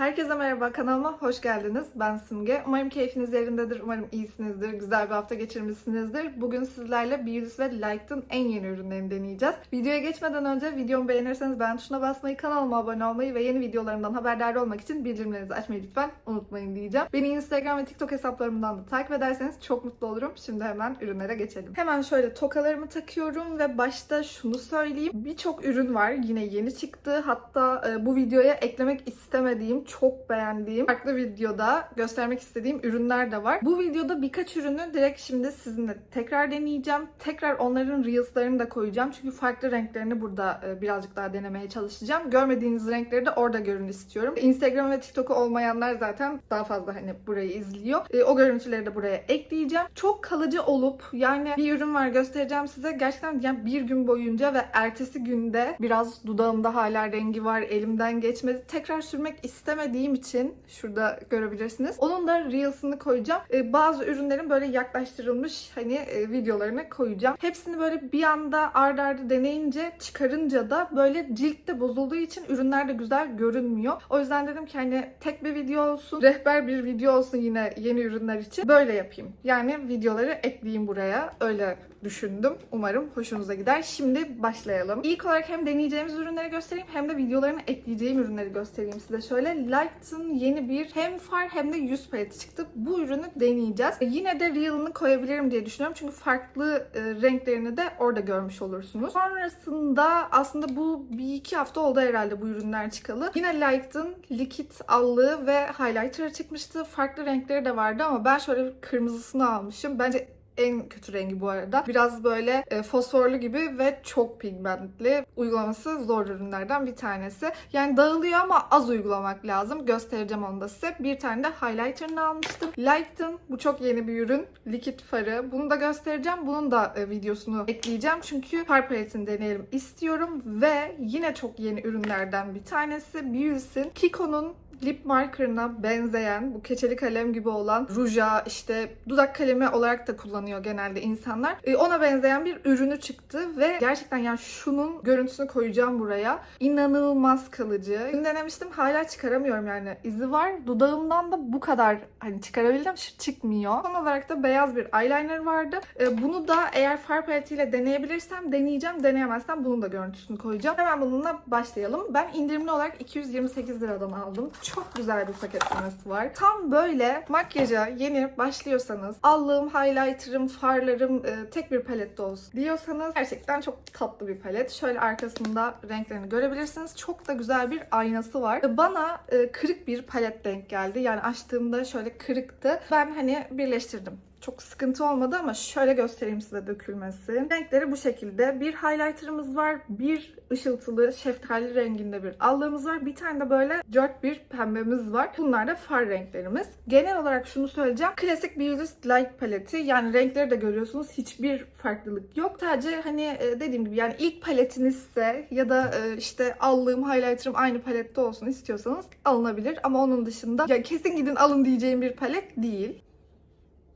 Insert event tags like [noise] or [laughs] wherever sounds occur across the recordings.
Herkese merhaba kanalıma hoş geldiniz. Ben Simge. Umarım keyfiniz yerindedir. Umarım iyisinizdir. Güzel bir hafta geçirmişsinizdir. Bugün sizlerle Beauty ve Liked'ın en yeni ürünlerini deneyeceğiz. Videoya geçmeden önce videomu beğenirseniz beğen tuşuna basmayı, kanalıma abone olmayı ve yeni videolarımdan haberdar olmak için bildirimlerinizi açmayı lütfen unutmayın diyeceğim. Beni Instagram ve TikTok hesaplarımdan da takip ederseniz çok mutlu olurum. Şimdi hemen ürünlere geçelim. Hemen şöyle tokalarımı takıyorum ve başta şunu söyleyeyim. Birçok ürün var. Yine yeni çıktı. Hatta e, bu videoya eklemek istemediğim, çok beğendiğim, farklı videoda göstermek istediğim ürünler de var. Bu videoda birkaç ürünü direkt şimdi sizinle tekrar deneyeceğim. Tekrar onların Reels'larını da koyacağım. Çünkü farklı renklerini burada e, birazcık daha denemeye çalışacağım. Görmediğiniz renkleri de orada görün istiyorum. Instagram ve TikTok'u olmayanlar zaten daha fazla hani burayı izliyor. E, O görüntüleri de buraya ekleyeceğim. Çok kalıcı olup yani bir ürün var göstereceğim size. Gerçekten yani bir gün boyunca ve ertesi günde biraz dudağımda hala rengi var. Elimden geçmedi. Tekrar sürmek istemediğim için şurada görebilirsiniz. Onun da Reels'ını koyacağım. E, bazı ürünlerin böyle yaklaştırılmış hani e, videolarını koyacağım. Hepsini böyle bir anda ardarda arda deneyince çıkarınca da böyle ciltte bozulduğu için ürünler de güzel görünmüyor. O yüzden dedim ki hani tek bir video olsun, rehber bir video olsun yine yeni ürünler için. Böyle yapayım. Yani videoları ekleyeyim buraya. Öyle düşündüm. Umarım hoşunuza gider. Şimdi başlayalım. İlk olarak hem deneyeceğimiz ürünleri göstereyim hem de videolarını ekleyeceğim ürünleri göstereyim size. Şöyle Light'ın yeni bir hem far hem de yüz paleti çıktı. Bu ürünü deneyeceğiz. E, Yine de Real'ını koyabilirim diye düşünüyorum. Çünkü farklı e, renklerini de orada görmüş olursunuz. Sonrasında aslında bu bir iki hafta oldu herhalde bu ürünler çıkalı. Yine Light'ın likit allığı ve highlighter'ı çıkmıştı. Farklı renkleri de vardı ama ben şöyle kırmızısını almışım. Bence en kötü rengi bu arada. Biraz böyle e, fosforlu gibi ve çok pigmentli. Uygulaması zor ürünlerden bir tanesi. Yani dağılıyor ama az uygulamak lazım. Göstereceğim onu da size. Bir tane de highlighter'ını almıştım. Light'ın bu çok yeni bir ürün. Likit farı. Bunu da göstereceğim. Bunun da e, videosunu ekleyeceğim. Çünkü far paletini deneyelim istiyorum. Ve yine çok yeni ürünlerden bir tanesi. Beauty's'in Kiko'nun lip markerına benzeyen bu keçeli kalem gibi olan ruja işte dudak kalemi olarak da kullanıyor genelde insanlar. E, ona benzeyen bir ürünü çıktı ve gerçekten yani şunun görüntüsünü koyacağım buraya. İnanılmaz kalıcı. Dün denemiştim hala çıkaramıyorum yani. izi var. Dudağımdan da bu kadar hani çıkarabildim şu çıkmıyor. Son olarak da beyaz bir eyeliner vardı. E, bunu da eğer far paletiyle deneyebilirsem deneyeceğim. Deneyemezsem bunun da görüntüsünü koyacağım. Hemen bununla başlayalım. Ben indirimli olarak 228 liradan aldım. Çok güzel bir paketlemesi var. Tam böyle makyaja yeni başlıyorsanız allığım, highlighter'ım, farlarım e, tek bir palette olsun diyorsanız gerçekten çok tatlı bir palet. Şöyle arkasında renklerini görebilirsiniz. Çok da güzel bir aynası var. E, Bana e, kırık bir palet denk geldi. Yani açtığımda şöyle kırıktı. Ben hani birleştirdim çok sıkıntı olmadı ama şöyle göstereyim size dökülmesi. Renkleri bu şekilde. Bir highlighter'ımız var. Bir ışıltılı şeftali renginde bir allığımız var. Bir tane de böyle cört bir pembemiz var. Bunlar da far renklerimiz. Genel olarak şunu söyleyeceğim. Klasik Beauty Light paleti. Yani renkleri de görüyorsunuz. Hiçbir farklılık yok. Sadece hani e, dediğim gibi yani ilk paletinizse ya da e, işte allığım, highlighter'ım aynı palette olsun istiyorsanız alınabilir. Ama onun dışında ya kesin gidin alın diyeceğim bir palet değil.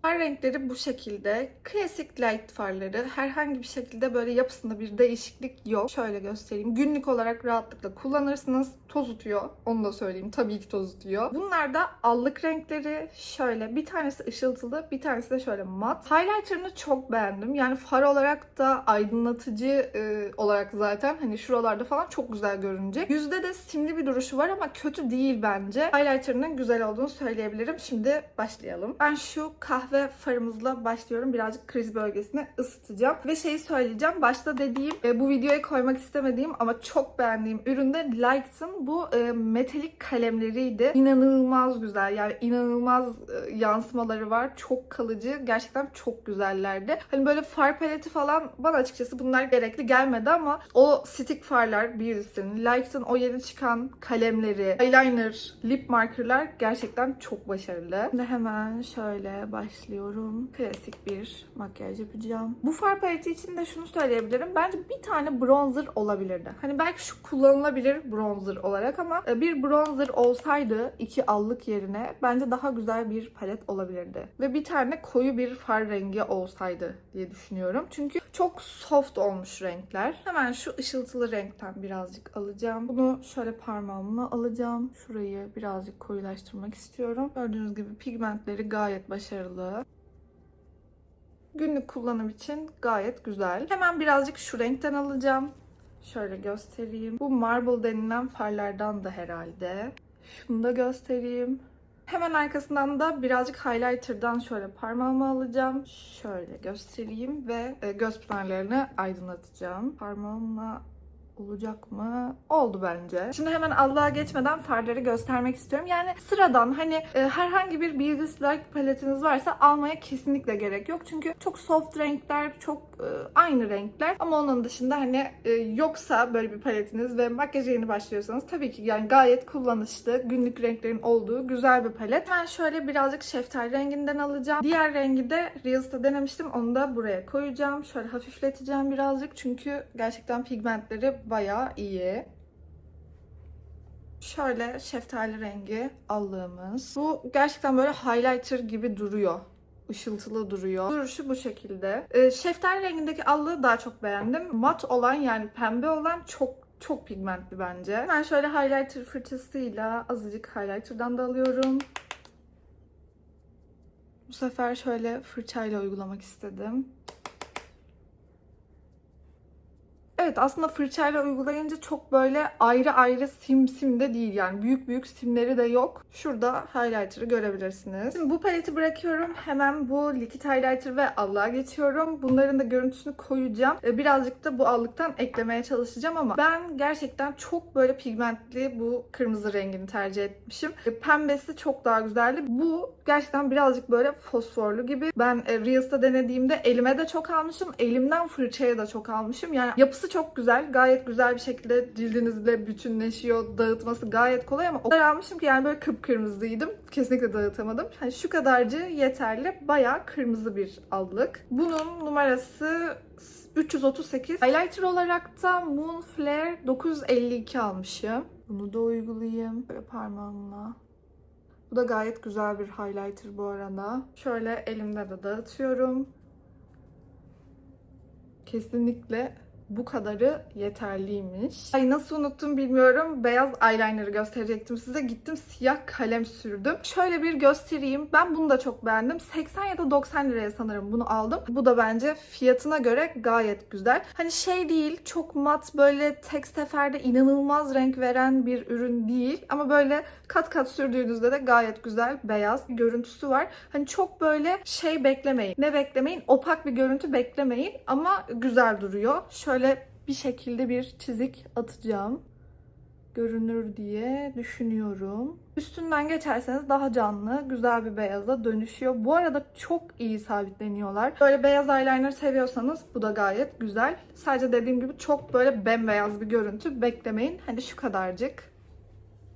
Far renkleri bu şekilde. Klasik light farları. Herhangi bir şekilde böyle yapısında bir değişiklik yok. Şöyle göstereyim. Günlük olarak rahatlıkla kullanırsınız. Tozutuyor. Onu da söyleyeyim. Tabii ki tozutuyor. Bunlar da allık renkleri. Şöyle bir tanesi ışıltılı, bir tanesi de şöyle mat. Highlighter'ını çok beğendim. Yani far olarak da aydınlatıcı e, olarak zaten hani şuralarda falan çok güzel görünecek. Yüzde de simli bir duruşu var ama kötü değil bence. Highlighter'ının güzel olduğunu söyleyebilirim. Şimdi başlayalım. Ben şu kahve farımızla başlıyorum. Birazcık kriz bölgesini ısıtacağım. Ve şeyi söyleyeceğim. Başta dediğim e, bu videoya koymak istemediğim ama çok beğendiğim üründe Light'ın bu e, metalik kalemleriydi. İnanılmaz güzel. Yani inanılmaz e, yansımaları var. Çok kalıcı. Gerçekten çok güzellerdi. Hani böyle far paleti falan bana açıkçası bunlar gerekli gelmedi ama o stick farlar Beauty's'in, Light'ın o yeni çıkan kalemleri, eyeliner, lip markerlar gerçekten çok başarılı. Şimdi hemen şöyle başlayalım başlıyorum. Klasik bir makyaj yapacağım. Bu far paleti için de şunu söyleyebilirim. Bence bir tane bronzer olabilirdi. Hani belki şu kullanılabilir bronzer olarak ama e, bir bronzer olsaydı iki allık yerine bence daha güzel bir palet olabilirdi. Ve bir tane koyu bir far rengi olsaydı diye düşünüyorum. Çünkü çok soft olmuş renkler. Hemen şu ışıltılı renkten birazcık alacağım. Bunu şöyle parmağımla alacağım. Şurayı birazcık koyulaştırmak istiyorum. Gördüğünüz gibi pigmentleri gayet başarılı. Günlük kullanım için gayet güzel. Hemen birazcık şu renkten alacağım. Şöyle göstereyim. Bu marble denilen farlardan da herhalde. Şunu da göstereyim. Hemen arkasından da birazcık highlighter'dan şöyle parmağımı alacağım. Şöyle göstereyim ve e, göz pınarlarını aydınlatacağım. Parmağımla olacak mı? Oldu bence. Şimdi hemen Allah'a geçmeden farları göstermek istiyorum. Yani sıradan hani e, herhangi bir Beauty Like paletiniz varsa almaya kesinlikle gerek yok. Çünkü çok soft renkler, çok e, aynı renkler. Ama onun dışında hani e, yoksa böyle bir paletiniz ve makyaja yeni başlıyorsanız tabii ki yani gayet kullanışlı, günlük renklerin olduğu güzel bir palet. Ben şöyle birazcık şeftali renginden alacağım. Diğer rengi de Reels'ta denemiştim. Onu da buraya koyacağım. Şöyle hafifleteceğim birazcık. Çünkü gerçekten pigmentleri bayağı iyi. Şöyle şeftali rengi allığımız. Bu gerçekten böyle highlighter gibi duruyor. Işıltılı duruyor. Duruşu bu şekilde. Ee, şeftali rengindeki allığı daha çok beğendim. Mat olan yani pembe olan çok çok pigmentli bence. Ben şöyle highlighter fırçasıyla azıcık highlighter'dan da alıyorum. Bu sefer şöyle fırçayla uygulamak istedim. Evet aslında fırçayla uygulayınca çok böyle ayrı ayrı sim sim de değil yani büyük büyük simleri de yok. Şurada highlighter'ı görebilirsiniz. Şimdi bu paleti bırakıyorum. Hemen bu likit highlighter ve allığa geçiyorum. Bunların da görüntüsünü koyacağım. Ee, Birazcık da bu allıktan eklemeye çalışacağım ama ben gerçekten çok böyle pigmentli bu kırmızı rengini tercih etmişim. Ee, Pembesi çok daha güzeldi. Bu gerçekten birazcık böyle fosforlu gibi. Ben e, Reels'ta denediğimde elime de çok almışım. Elimden fırçaya da çok almışım. Yani yapısı çok güzel. Gayet güzel bir şekilde cildinizle bütünleşiyor. Dağıtması gayet kolay ama o kadar almışım ki yani böyle kıpkırmızıydım. Kesinlikle dağıtamadım. Hani şu kadarcı yeterli. Bayağı kırmızı bir allık. Bunun numarası 338. Highlighter olarak da Moon Flare 952 almışım. Bunu da uygulayayım. Böyle parmağımla. Bu da gayet güzel bir highlighter bu arada. Şöyle elimde de dağıtıyorum. Kesinlikle bu kadarı yeterliymiş. Ay nasıl unuttum bilmiyorum. Beyaz eyeliner'ı gösterecektim size. Gittim siyah kalem sürdüm. Şöyle bir göstereyim. Ben bunu da çok beğendim. 80 ya da 90 liraya sanırım bunu aldım. Bu da bence fiyatına göre gayet güzel. Hani şey değil, çok mat böyle tek seferde inanılmaz renk veren bir ürün değil. Ama böyle kat kat sürdüğünüzde de gayet güzel beyaz görüntüsü var. Hani çok böyle şey beklemeyin. Ne beklemeyin? Opak bir görüntü beklemeyin. Ama güzel duruyor. Şöyle bir şekilde bir çizik atacağım. Görünür diye düşünüyorum. Üstünden geçerseniz daha canlı, güzel bir beyaza dönüşüyor. Bu arada çok iyi sabitleniyorlar. Böyle beyaz eyeliner seviyorsanız bu da gayet güzel. Sadece dediğim gibi çok böyle bembeyaz bir görüntü beklemeyin. Hani şu kadarcık.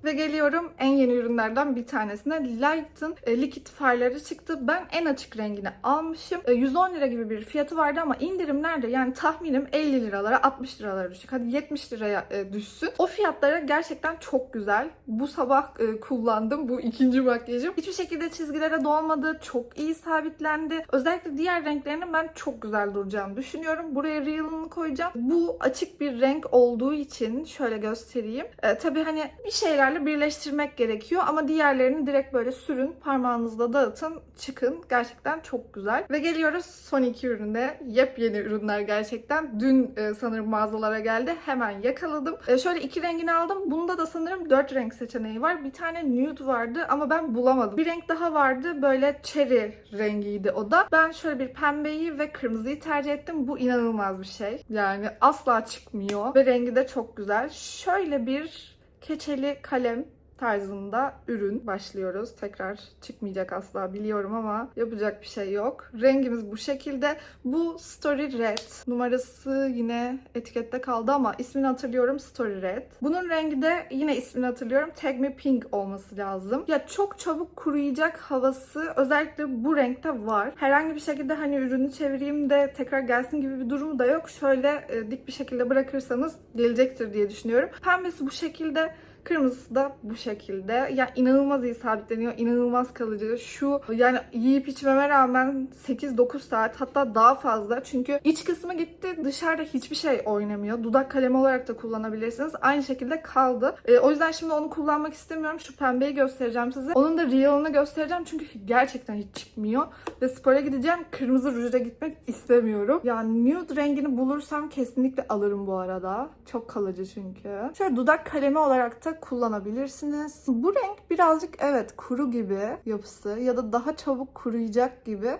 Ve geliyorum en yeni ürünlerden bir tanesine. Light'ın e, likit farları çıktı. Ben en açık rengini almışım. E, 110 lira gibi bir fiyatı vardı ama indirimlerde yani tahminim 50 liralara 60 liralara düşecek. Hadi 70 liraya e, düşsün. O fiyatlara gerçekten çok güzel. Bu sabah e, kullandım. Bu ikinci makyajım. Hiçbir şekilde çizgilere dolmadı. Çok iyi sabitlendi. Özellikle diğer renklerinin ben çok güzel duracağını düşünüyorum. Buraya Real'ını koyacağım. Bu açık bir renk olduğu için şöyle göstereyim. E, tabii hani bir şeyler birleştirmek gerekiyor ama diğerlerini direkt böyle sürün, parmağınızla dağıtın, çıkın. Gerçekten çok güzel. Ve geliyoruz son iki üründe. Yepyeni ürünler gerçekten. Dün e, sanırım mağazalara geldi. Hemen yakaladım. E, şöyle iki rengini aldım. Bunda da sanırım dört renk seçeneği var. Bir tane nude vardı ama ben bulamadım. Bir renk daha vardı. Böyle cherry rengiydi o da. Ben şöyle bir pembeyi ve kırmızıyı tercih ettim. Bu inanılmaz bir şey. Yani asla çıkmıyor. Ve rengi de çok güzel. Şöyle bir keçeli kalem tarzında ürün başlıyoruz. Tekrar çıkmayacak asla biliyorum ama yapacak bir şey yok. Rengimiz bu şekilde. Bu Story Red. Numarası yine etikette kaldı ama ismini hatırlıyorum Story Red. Bunun rengi de yine ismini hatırlıyorum Tag Me Pink olması lazım. Ya çok çabuk kuruyacak havası özellikle bu renkte var. Herhangi bir şekilde hani ürünü çevireyim de tekrar gelsin gibi bir durumu da yok. Şöyle e, dik bir şekilde bırakırsanız gelecektir diye düşünüyorum. Pembesi bu şekilde. Kırmızısı da bu şekilde. Ya inanılmaz iyi sabitleniyor. inanılmaz kalıcı. Şu yani yiyip içmeme rağmen 8-9 saat hatta daha fazla. Çünkü iç kısmı gitti. Dışarıda hiçbir şey oynamıyor. Dudak kalemi olarak da kullanabilirsiniz. Aynı şekilde kaldı. E, o yüzden şimdi onu kullanmak istemiyorum. Şu pembeyi göstereceğim size. Onun da real'ını göstereceğim. Çünkü gerçekten hiç çıkmıyor. Ve spora gideceğim. Kırmızı rujda gitmek istemiyorum. Yani nude rengini bulursam kesinlikle alırım bu arada. Çok kalıcı çünkü. Şöyle dudak kalemi olarak da kullanabilirsiniz. Bu renk birazcık evet kuru gibi yapısı ya da daha çabuk kuruyacak gibi.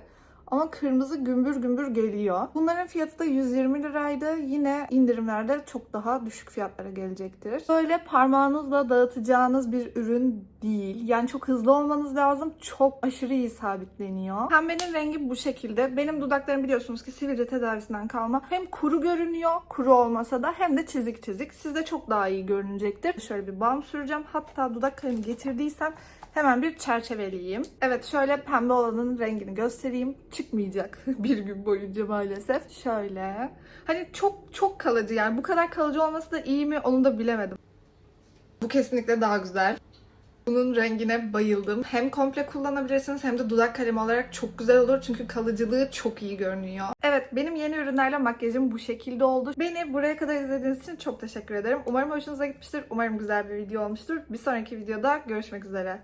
Ama kırmızı gümbür gümbür geliyor. Bunların fiyatı da 120 liraydı. Yine indirimlerde çok daha düşük fiyatlara gelecektir. Böyle parmağınızla dağıtacağınız bir ürün değil. Yani çok hızlı olmanız lazım. Çok aşırı iyi sabitleniyor. Pembenin rengi bu şekilde. Benim dudaklarım biliyorsunuz ki sivilce tedavisinden kalma. Hem kuru görünüyor, kuru olmasa da hem de çizik çizik. Sizde çok daha iyi görünecektir. Şöyle bir balm süreceğim. Hatta dudak kalemi getirdiysem Hemen bir çerçeveleyeyim. Evet şöyle pembe olanın rengini göstereyim. Çıkmayacak [laughs] bir gün boyunca maalesef. Şöyle. Hani çok çok kalıcı yani bu kadar kalıcı olması da iyi mi onu da bilemedim. Bu kesinlikle daha güzel. Bunun rengine bayıldım. Hem komple kullanabilirsiniz hem de dudak kalemi olarak çok güzel olur. Çünkü kalıcılığı çok iyi görünüyor. Evet benim yeni ürünlerle makyajım bu şekilde oldu. Beni buraya kadar izlediğiniz için çok teşekkür ederim. Umarım hoşunuza gitmiştir. Umarım güzel bir video olmuştur. Bir sonraki videoda görüşmek üzere.